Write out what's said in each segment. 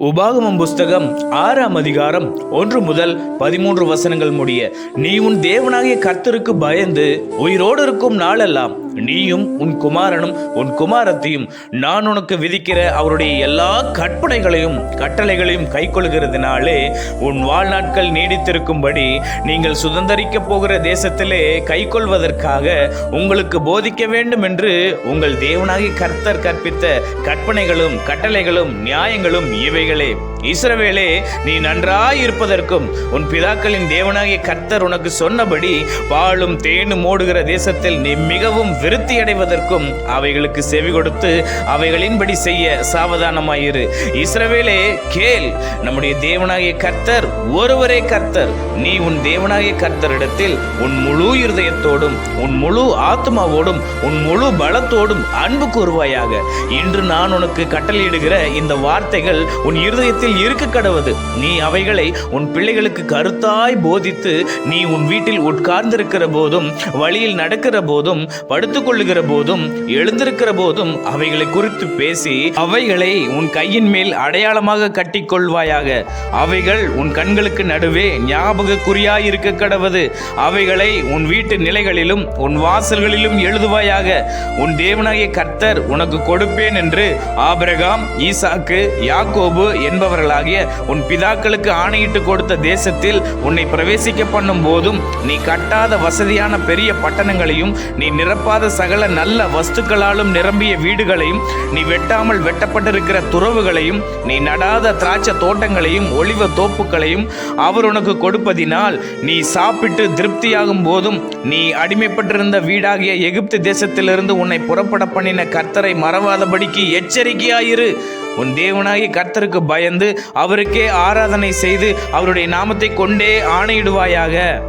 உபாகமம் புஸ்தகம் ஆறாம் அதிகாரம் ஒன்று முதல் பதிமூன்று வசனங்கள் முடிய நீ உன் தேவனாகிய கர்த்தருக்கு பயந்து உயிரோடு இருக்கும் நாளெல்லாம் நீயும் உன் குமாரனும் உன் குமாரத்தையும் நான் உனக்கு விதிக்கிற அவருடைய எல்லா கற்பனைகளையும் கட்டளைகளையும் கைக்கொள்கிறதுனாலே உன் வாழ்நாட்கள் நீடித்திருக்கும்படி நீங்கள் சுதந்தரிக்க போகிற தேசத்திலே கைக்கொள்வதற்காக உங்களுக்கு போதிக்க வேண்டும் என்று உங்கள் தேவனாகிய கர்த்தர் கற்பித்த கற்பனைகளும் கட்டளைகளும் நியாயங்களும் இவைகள் பிள்ளைகளே இஸ்ரவேலே நீ நன்றாய் இருப்பதற்கும் உன் பிதாக்களின் தேவனாகிய கர்த்தர் உனக்கு சொன்னபடி பாலும் தேனும் ஓடுகிற தேசத்தில் நீ மிகவும் விருத்தி அடைவதற்கும் அவைகளுக்கு செவி கொடுத்து அவைகளின்படி செய்ய சாவதானமாயிரு. இஸ்ரவேலே கேள் நம்முடைய தேவனாகிய கர்த்தர் ஒருவரே கர்த்தர் நீ உன் தேவனாகிய கர்த்தரிடத்தில் உன் முழு இருதயத்தோடும் உன் முழு ஆத்மாவோடும் உன் முழு பலத்தோடும் அன்பு கூறுவாயாக. இன்று நான் உனக்கு கட்டளையிடுகிற இந்த வார்த்தைகள் உன் இருதயத்தில் இருக்க கடவுது. நீ அவைகளை உன் பிள்ளைகளுக்கு கருத்தாய் போதித்து நீ உன் வீட்டில் உட்கார்ந்திருக்கிற போதும் வழியில் நடக்கிற போதும் படுத்துக்கொள்ளுகிற போதும் எழுந்திருக்கிற போதும் அவைகளை குறித்து பேசி அவைகளை உன் கையின் மேல் அடையாளமாக கட்டிக்கொள்வாயாக. அவைகள் உன் கண்களுக்கு நடுவே ஞாபக குறியாயிருக்க கடவுது. அவைகளை உன் வீட்டு நிலைகளிலும் உன் வாசல்களிலும் எழுதுவாயாக. உன் தேவனாகிய கர்த்தர் உனக்கு கொடுப்பேன் என்று ஆபிரகாம் ஈசாக்கு யாக்கோபு என்பவர் என்பவர்களாகிய உன் பிதாக்களுக்கு ஆணையிட்டு கொடுத்த தேசத்தில் உன்னை பிரவேசிக்க பண்ணும் போதும் நீ கட்டாத வசதியான பெரிய பட்டணங்களையும் நீ நிரப்பாத சகல நல்ல வஸ்துக்களாலும் நிரம்பிய வீடுகளையும் நீ வெட்டாமல் வெட்டப்பட்டிருக்கிற துறவுகளையும் நீ நடாத திராட்சை தோட்டங்களையும் ஒளிவ தோப்புகளையும் அவர் உனக்கு கொடுப்பதினால் நீ சாப்பிட்டு திருப்தியாகும் போதும் நீ அடிமைப்பட்டிருந்த வீடாகிய எகிப்து தேசத்திலிருந்து உன்னை புறப்பட பண்ணின கர்த்தரை மறவாதபடிக்கு எச்சரிக்கையாயிரு. உன் தேவனாகி கர்த்தருக்கு பயந்து அவருக்கே ஆராதனை செய்து அவருடைய நாமத்தை கொண்டே ஆணையிடுவாயாக.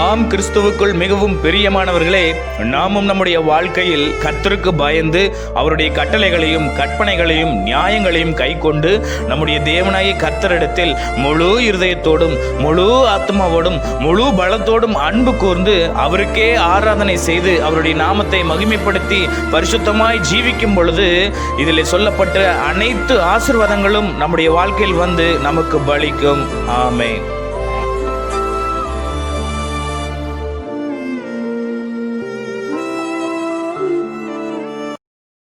ஆம் கிறிஸ்துவுக்குள் மிகவும் பிரியமானவர்களே நாமும் நம்முடைய வாழ்க்கையில் கர்த்தருக்கு பயந்து அவருடைய கட்டளைகளையும் கற்பனைகளையும் நியாயங்களையும் கைக்கொண்டு நம்முடைய தேவனாய கர்த்தரிடத்தில் முழு இருதயத்தோடும் முழு ஆத்மாவோடும் முழு பலத்தோடும் அன்பு கூர்ந்து அவருக்கே ஆராதனை செய்து அவருடைய நாமத்தை மகிமைப்படுத்தி பரிசுத்தமாய் ஜீவிக்கும் பொழுது இதில் சொல்லப்பட்ட அனைத்து ஆசிர்வாதங்களும் நம்முடைய வாழ்க்கையில் வந்து நமக்கு பலிக்கும். ஆமை